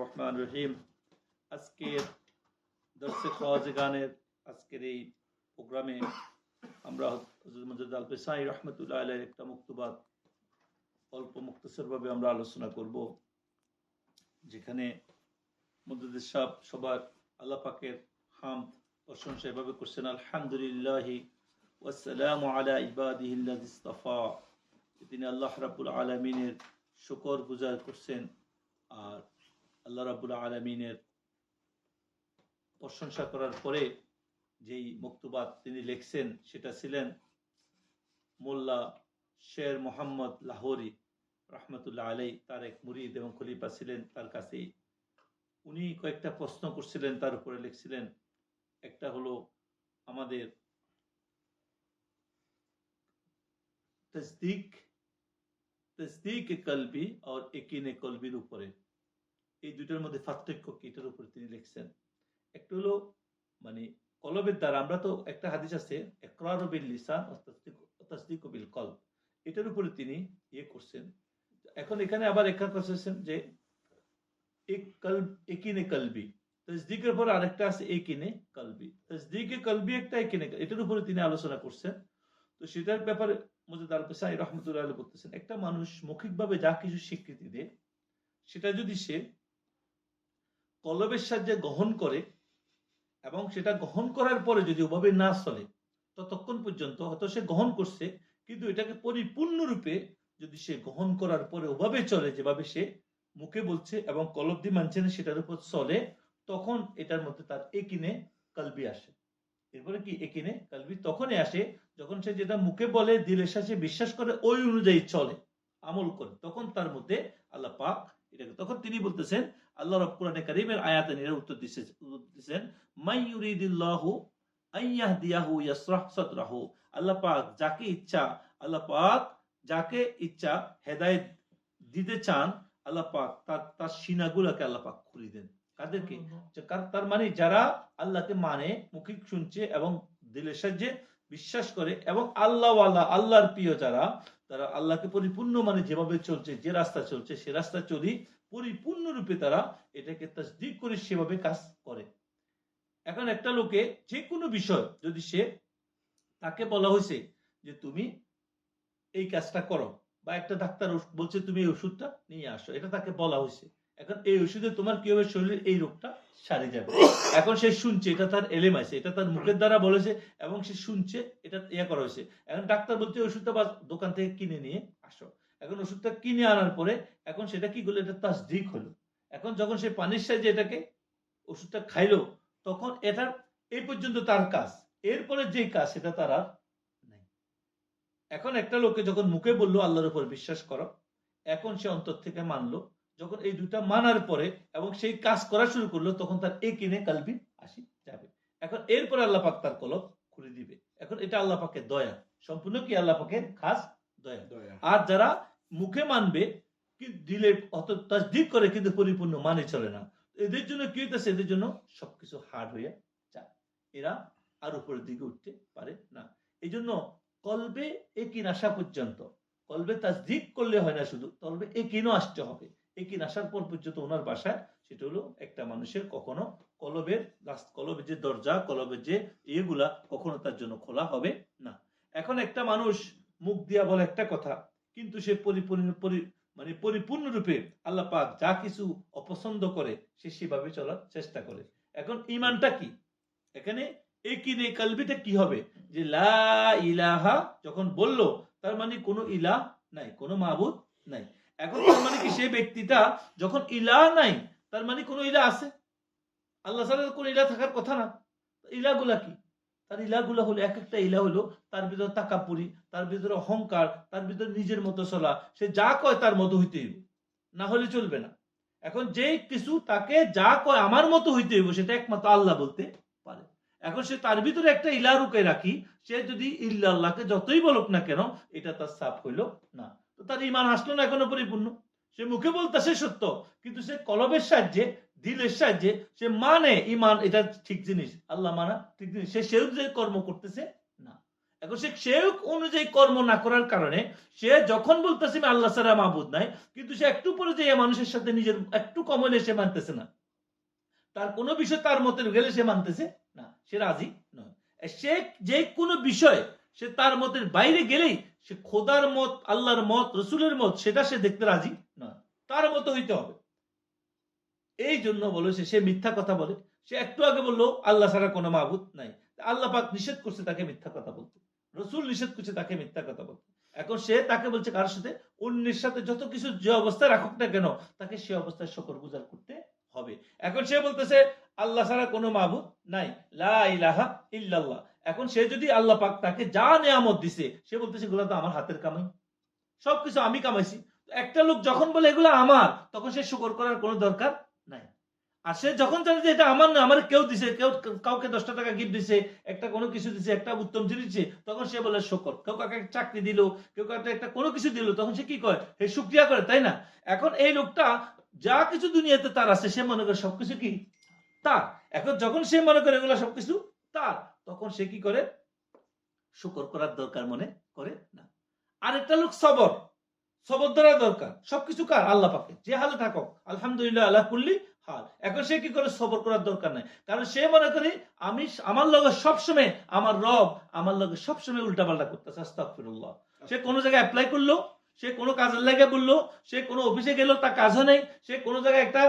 রহমান রহিম। আজকের দর্শক খাওয়াজে গানের আজকের এই প্রোগ্রামে আমরা হযরত মুজাদ্দিদ আল মুক্তবাদ, অল্প মুক্তসরভাবে আমরা আলোচনা করব, যেখানে মুজাদ্দিদ সাহেব সবার আল্লাহ পাকের হাম প্রশংসা এভাবে করছেন, আলহামদুলিল্লাহ ওয়াসসালামু আলা ইবাদিহিল্লাযী ইসতাফা। তিনি আল্লাহ রাব্বুল আলামিনের শুকর গুজার করছেন আর আল্লাহ রাব্বুল আলামিনের প্রশংসা করার পরে যেই মক্তবাদ তিনি লিখছেন সেটা ছিলেন মোল্লা শের মোহাম্মদ লাহোরি রহমতুল্লাহ আলাই তার এক মুরিদ এবং খলিফা ছিলেন তার কাছেই উনি কয়েকটা প্রশ্ন করছিলেন, তার উপরে লিখছিলেন। একটা হলো আমাদের তসদিক তসদিক কলবি আর একিনে কলবির উপরে। এই দুইটার মধ্যে পার্থক্য কি? এটার উপরে তিনি লিখছেন। একটা হলো মানে কলবের দ্বারা, আমরা তো একটা হাদিস আছে একরার বিল লিসান তসদিক বিল কল এটার উপরে তিনি ইয়ে করছেন। এখন এখানে আবার একা করছেন যে এক কলব, একিনে কলবি। তসদিকের পর আরেকটা আছে, একিনে কলবি। তসদিকে কলবি একটা, একিনে এটার উপরে তিনি আলোচনা করছেন। তো সেটার ব্যাপারে আলী বলতেছেন, একটা মানুষ মৌখিকভাবে যা কিছু স্বীকৃতি দেয়, সেটা যদি সে কলবের সাহায্যে গ্রহণ করে এবং সেটা গ্রহণ করার পরে যদি ওভাবে না চলে, ততক্ষণ পর্যন্ত হয়তো সে গ্রহণ করছে, কিন্তু এটাকে পরিপূর্ণরূপে যদি সে গ্রহণ করার পরে ওভাবে চলে, যেভাবে সে মুখে বলছে এবং কলব দিয়ে মানছে না সেটার উপর চলে, তখন এটার মধ্যে তার একিনে কালবি আসে। এরপরে কি? একিনে কালবি তখনই আসে যখন সে যেটা মুখে বলে দিলের সাথে বিশ্বাস করে, ওই অনুযায়ী চলে, আমল করে। তখন তার মধ্যে আল্লাহ পাক এটাকে, তখন তিনি বলতেছেন, আল্লাহ রব কোরআনে কারিমের আয়াতে এর উত্তর দিচ্ছেন আইয়াহদিয়াহু ইয়াসরাহ সাদরাহু। আল্লাহ পাক যাকে ইচ্ছা, আল্লাহ পাক যাকে ইচ্ছা হেদায়েত দিতে চান, আল্লাহ পাক তার তার সিনাগুলোকে আল্লাহ পাক খুলে দেন। কাদেরকে? তার মানে যারা আল্লাহকে মানে মুখিক শুনছে এবং দিলের সাহায্যে বিশ্বাস করে এবং আল্লাহ আল্লাহ আল্লাহর প্রিয় যারা তারা আল্লাহকে পরিপূর্ণ মানে যেভাবে চলছে যে রাস্তা চলছে সে রাস্তা চলি পরিপূর্ণরূপে তারা এটাকে তাসদিক করে সেভাবে কাজ করে। এখন একটা লোকে যে কোনো বিষয় যদি সে তাকে বলা হয়েছে যে তুমি এই কাজটা করো বা একটা ডাক্তার বলছে তুমি এই ওষুধটা নিয়ে আসো এটা তাকে বলা হয়েছে এখন এই ওষুধে তোমার কি হবে? শরীরের এই রোগটা সারে যাবে। এখন সে শুনছে, এটা তার এলেম আছে, এটা তার মুখের দ্বারা বলেছে এবং সে শুনছে, এটা ইয়ে করা হয়েছে। এখন ডাক্তার বলছে ওষুধটা বা দোকান থেকে কিনে নিয়ে আসো। এখন ওষুধটা কিনে আনার পরে, এখন সেটা কি করল? এটা তাসদিক হলো। এখন যখন সে পানির সাহায্যে এটাকে ওষুধটা খাইলো, তখন এটার, এই পর্যন্ত তার কাজ। এরপরে যে কাজ, সেটা তার আর নাই। এখন একটা লোকে যখন মুখে বলল, আল্লাহর উপর বিশ্বাস করো, এখন সে অন্তর থেকে মানলো যখন এই দুটা মানার পরে এবং সেই কাজ করা শুরু করল তখন তার এ কিনে কালবি আসি যাবে। এখন এরপরে আল্লাহ পাক তার কলব খুলে দিবে। এখন এটা আল্লাহ পাকের দয়া। সম্পূর্ণ কি আল্লাহ পাকের খাস দয়া। আর যারা মুখে মানবে দিলে অত তাসদিক করে কিন্তু পরিপূর্ণ মানে চলে না। এদের জন্য কি হইতেছে? এদের জন্য সবকিছু হার্ড হয়ে যায়। এরা আর উপরের দিকে উঠতে পারে না। এই জন্য কলবে একিন আসা পর্যন্ত কলবে তাসদিক করলে হয় না শুধু কলবে একিনও আসতে হবে। একিন আসার পর পর্যন্ত ওনার বাসায়, সেটা হলো একটা মানুষের কখনো কলবের কলবের যে দরজা, কলবের যে এগুলা কখনো তার জন্য খোলা হবে না। এখন একটা মানুষ মুখ দিয়া বলে একটা কথা, কিন্তু সে পরিপূর্ণ, পরি- মানে পরিপূর্ণরূপে আল্লাহ পাক যা কিছু অপছন্দ করে, সে সেভাবে চলার চেষ্টা করে। এখন ইমানটা কি? এখানে নেই কালবিটা কি হবে? যে লা ইলাহা যখন বলল, তার মানে কোনো ইলাহ নাই, কোনো মাহবুদ নাই। এখন তার মানে কি, সেই ব্যক্তিটা যখন ইলা নাই, তার মানে কোনো ইলাহ আছে? আল্লাহ ছাড়া কোনো ইলাহ থাকার কথা না? ইলাগুলা কি? তার ইলাগুলা হলো এক একটা ইলা হলো, তার ভিতরে তাকাপুরি, তার ভিতরে অহংকার, তার ভিতরে নিজের মতো চলা। সে যা কয় তার মতো হইতে হইব, না হলে চলবে না। এখন যে কিছু তাকে যা কয় আমার মতো হইতে হইব, সেটা একমাত্র আল্লাহ বলতে পারে। এখন সে তার ভিতরে একটা ইলা রুকে রাখি, সে যদি ইল্লা আল্লাহকে যতই বলুক না কেন, এটা তার সাফ হইল না। তার ইমান আসলো না, এখনও পরিপূর্ণ। সে মুখে বলতেছে সত্য, কিন্তু সে কলবের সাহায্যে, দিলের সাহায্যে সে মানে ইমান এটা ঠিক জিনিস। আল্লাহ মানা, ঠিক জিনিস। সে সে অনুযায়ী কর্ম করতেছে, না। এখন সে অনুযায়ী কর্ম না করার কারণে সে যখন বলতেছে, আমি আল্লাহ ছাড়া মাহবুদ নাই, কিন্তু সে একটু পরে যে মানুষের সাথে নিজের, একটু কম হলে সে মানতেছে না। তার কোনো বিষয় তার মতে গেলে সে মানতেছে, না। সে রাজি নয়। সে যে কোনো বিষয় সে তার মতের বাইরে গেলেই সে খোদার মত, আল্লাহর মত, রসুলের মত, সেটা সে দেখতে রাজি নয়। তার মতো হইতে হবে। এই জন্য বলেছে সে মিথ্যা কথা বলে। সে একটু আগে বলল, আল্লাহ ছাড়া কোনো মাহবুদ নাই। আল্লাহ পাক নিষেধ করছে তাকে মিথ্যা কথা বলতে। রসুল নিষেধ করছে তাকে মিথ্যা কথা বলতে। এখন সে তাকে বলছে কার সাথে, অন্যের সাথে যত কিছু যে অবস্থায় রাখুক না কেন, তাকে সে অবস্থায় শকর গুজার করতে হবে। এখন সে বলতেছে, আল্লাহ ছাড়া কোনো মাহবুদ নাই। লা ইলাহা ইল্লাল্লাহ। এখন সে যদি আল্লাহ পাক তাকে যা নেয়ামত দিছে, সে বলতেছে, এগুলো তো আমার হাতের কামাই। সবকিছু আমি কামাইছি। একটা লোক যখন বলে, এগুলো আমার, তখন সে শুকর করার কোনো দরকার নাই। আর সে যখন জানে যে এটা আমার না, আমার কেউ দিছে, কেউ কাউকে দশটা টাকা গিফট দিছে, একটা কোনো কিছু দিছে, একটা উত্তম জিনিস দিছে, তখন সে বলে, শকর। কেউ একটা চাকরি দিল, কেউ কাউকে একটা কোনো কিছু দিল, তখন সে কি করে? সে শুক্রিয়া করে, তাই না? এখন এই লোকটা যা কিছু দুনিয়াতে তার আছে, সে মনে করে সবকিছু কি? তার। এখন যখন সে মনে করে এগুলো সবকিছু তার, তখন সে কি করে? শুকর করার দরকার মনে করে না। আর একটা লোক সবর। সবর ধরা দরকার। সবকিছু কার? আল্লাহ পাকে। যে হালে থাকো আলহামদুলিল্লাহ, আল্লাহ কুল্লি হাল। এখন সে কি করে? সবর করার দরকার নাই। কারণ সে মনে করে, আমি আমার লগে সবসময় আমার রব আমার লগে সবসময় উল্টাপাল্টা করতেছে। আস্তাগফিরুল্লাহ। সে কোনো জায়গায় অ্যাপ্লাই করল? সে কোনো কাজের লাগে বলল, সে কোনো অফিসে গেল তার কাজ হয় নাই, সে কোনো জায়গায় একটা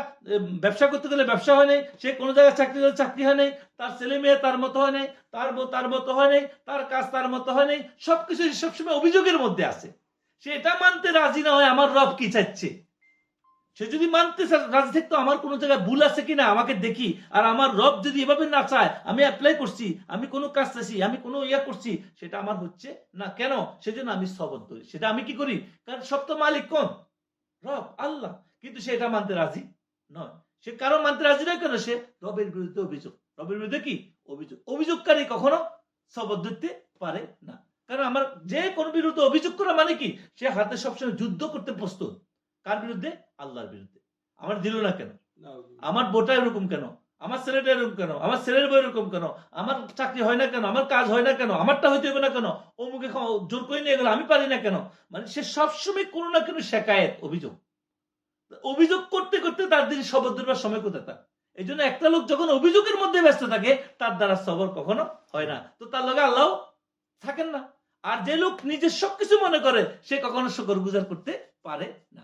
ব্যবসা করতে গেলে ব্যবসা হয় নাই, সে কোনো জায়গায় চাকরি গেলে চাকরি হয় নাই, তার ছেলে মেয়ে তার মতো হয় নাই, তার তার মতো হয় নাই, তার কাজ তার মতো হয় নাই, সবকিছু সবসময় অভিযোগের মধ্যে আছে। সে এটা মানতে রাজি না হয়, আমার রব কি চাচ্ছে সে যদি মানতে রাজি থাকতো আমার কোনো জায়গায় ভুল আছে কিনা, আমাকে দেখি। আর আমার রব যদি এভাবে না চায়, আমি অ্যাপ্লাই করছি, আমি কোনো কাজ চাইছি, আমি কোনো ইয়া করছি, সেটা আমার হচ্ছে না। কেন? সেজন্য আমি সবর ধরি। সেটা আমি কি করি? কারণ সব তো মালিক কোন? রব, আল্লাহ। কিন্তু সে এটা মানতে রাজি নয়। সে কারও মানতে রাজি নয় কেন? সে রবের বিরুদ্ধে অভিযোগ। রবের বিরুদ্ধে কি? অভিযোগ। অভিযোগকারী কখনো সবর ধরতে পারে না। কারণ আমার যে কোন বিরুদ্ধে অভিযোগ করা মানে কি? সে হাতে সবসময় যুদ্ধ করতে প্রস্তুত। কার বিরুদ্ধে? আল্লাহর বিরুদ্ধে। আমার দিল না কেন? আমার বোটা এরকম কেন? আমার ছেলেটা এরকম কেন? আমার ছেলের বই এরকম কেন? আমার চাকরি হয় না কেন? আমার কাজ হয় না কেন? আমারটা হইতে হবে না কেন? অমুকে জোর করে নিয়ে গেল আমি পারি না কেন? মানে সে সবসময় কোনো না কোনো শেখায়ত অভিযোগ। অভিযোগ করতে করতে তার দিন শবর ধরবার সময় কোথায় তার? এই জন্য একটা লোক যখন অভিযোগের মধ্যে ব্যস্ত থাকে তার দ্বারা সবর কখনো হয় না। তো তার লগে আল্লাহ থাকেন না। আর যে লোক নিজের সবকিছু মনে করে সে কখনো শকর গুজার করতে পারে না।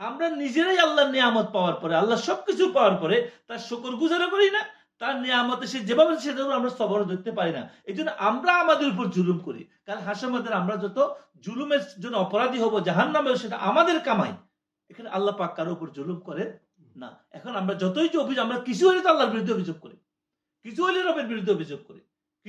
আমরা নিজেরাই আল্লাহর নিয়ামত পাওয়ার পরে, আল্লাহ সবকিছু পাওয়ার পরে তার শুকর গুজারও করি না, তার নিয়ামতে সে যেভাবে সেটা আমরা সবর ধরতে পারি না। এই জন্য আমরা আমাদের উপর জুলুম করি। কারণ হাসামাদের আমরা যত জুলুমের জন্য অপরাধী হব জাহান নামে সেটা আমাদের কামাই। এখানে আল্লাহ পাক কারোর উপর জুলুম করে না। এখন আমরা যতই যে অভিযোগ, আমরা কিছু হলে তো আল্লাহর বিরুদ্ধে অভিযোগ করি। কিছু হলে রবের বিরুদ্ধে অভিযোগ করি।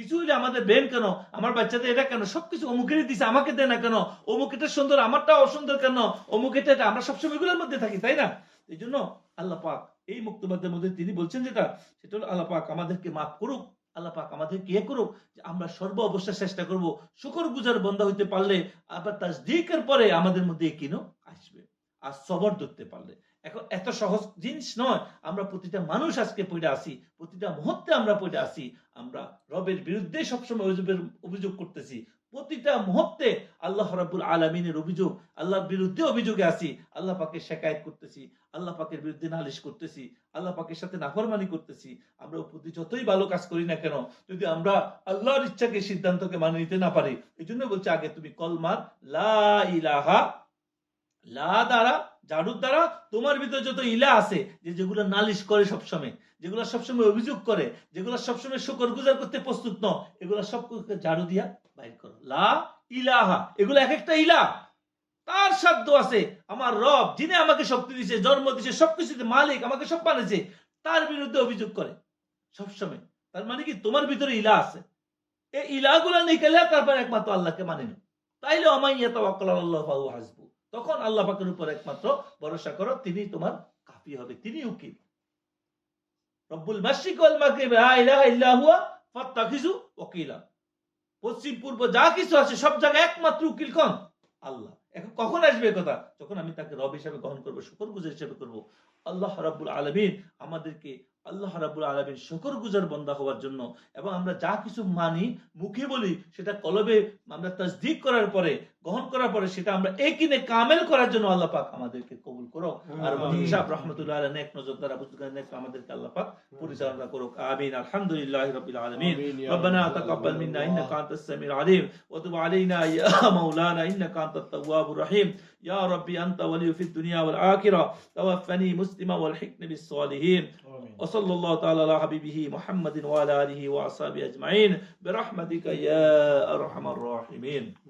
কিছু হলে আমাদের বেন কেন? আমার বাচ্চাদের এটা কেন? সবকিছু অমুকেরই দিছে, আমাকে দেয় না কেন? অমুক এটা সুন্দর আমারটা অসুন্দর কেন? অমুক এটা এটা, আমরা সবসময় এগুলোর মধ্যে থাকি, তাই না? এই জন্য আল্লাহ পাক, এই মুক্তবাদের মধ্যে তিনি বলছেন যেটা, সেটা হলো আল্লাহ পাক আমাদেরকে মাফ করুক, আল্লাহ পাক আমাদেরকে ইয়ে করুক যে আমরা সর্ব অবস্থায় চেষ্টা করব, শুকর গুজার বন্ধ হইতে পারলে আবার তার দিকের পরে আমাদের মধ্যে কিনো আসবে, আর সবর ধরতে পারলে। এখন এত সহজ জিনিস নয়। আমরা প্রতিটা মানুষ আজকে পড়ে আসি প্রতিটা মুহূর্তে আমরা পড়ে আসি আমরা রবের বিরুদ্ধে সবসময় অভিযোগের অভিযোগ করতেছি। প্রতিটা মুহূর্তে আল্লাহ রাব্বুল আলমিনের অভিযোগ, আল্লাহর বিরুদ্ধে অভিযোগে আসি আল্লাহ পাকে শেকায়ত করতেছি, আল্লাহ পাকের বিরুদ্ধে নালিশ করতেছি, আল্লাহ পাকের সাথে নাফরমানি করতেছি। আমরা প্রতি যতই ভালো কাজ করি না কেন, যদি আমরা আল্লাহর ইচ্ছাকে সিদ্ধান্তকে মানে নিতে না পারি এই জন্য বলছে, আগে তুমি কলমার লা ইলাহা লা দ্বারা দ্বারা তোমার ভিতরে যত ইলা আছে, যে যেগুলো নালিশ করে সবসময়, যেগুলো সবসময় অভিযোগ করে, যেগুলো সবসময় গুজার করতে প্রস্তুত ন এগুলো সব ঝাড়ু দিয়া বাইর করো। লা ইলাহা, এগুলো এক একটা ইলা। তার সাধ্য আছে, আমার রব যিনি আমাকে শক্তি দিছে, জন্ম দিছে, সবকিছুতে মালিক, আমাকে সব বানিয়েছে, তার বিরুদ্ধে অভিযোগ করে, সবসময়। তার মানে কি? তোমার ভিতরে ইলা আছে। এই ইলাগুলা নিকেলে তারপর একমাত্র আল্লাহকে মানে নি তাইলে আমাইয়া তাওয়াক্কাল আল্লাহ ফাহু হাসবু তখন আল্লাহ পাকের উপর একমাত্র ভরসা করো, তিনি তোমার কাফি হবে, তিনি উকিল। রব্বুল মাসিক ওয়াল মাগরিব, লা ইলাহা ইল্লা হুয়া ফাত্তাখিযু ওয়াকিলা পশ্চিম, পূর্ব যা কিছু আছে, সব জায়গায় একমাত্র উকিল কোন? আল্লাহ। এখন কখন আসবে কথা? যখন আমি তাকে রব হিসাবে গ্রহণ করব, শুকর গুজার হিসাবে করব। আল্লাহ রাব্বুল আলমিন আমাদেরকে আল্লাহ রাবুল আলমীর শকর গুজার বন্দা হওয়ার জন্য এবং আমরা যা কিছু মানি মুখে বলি সেটা কলবে আমরা তাজদিক করার পরে গ্রহণ করার পরে সেটা আমরা একিনে কামেল করার জন্য আল্লাহ পাক আমাদেরকে কবুল করো আর হিসাব রহমতুল্লাহ আলহ নেক নজর দ্বারা আমাদেরকে আল্লাহ পাক পরিচালনা করুক। আমিন। আলহামদুলিল্লাহ রাব্বিল আলামিন। রব্বানা তাকাব্বাল মিন্না ইন্নাকা আনতাস সামিউল আলিম। ওয়া তুব আলাইনা ইয়া মাওলানা ইন্নাকা আনতাত তাওয়াবুর রহিম। ইয়া রাব্বি আনতা ওয়ালিয়্যু ফিদ দুনিয়া ওয়াল আখিরাহ তাওয়াফানি মুসলিমা ওয়ালহিকনি বিস সালিহিন। وصلى الله تعالى على حبيبه محمد وعلى آله وأصحابه أجمعين برحمتك يا أرحم الراحمين.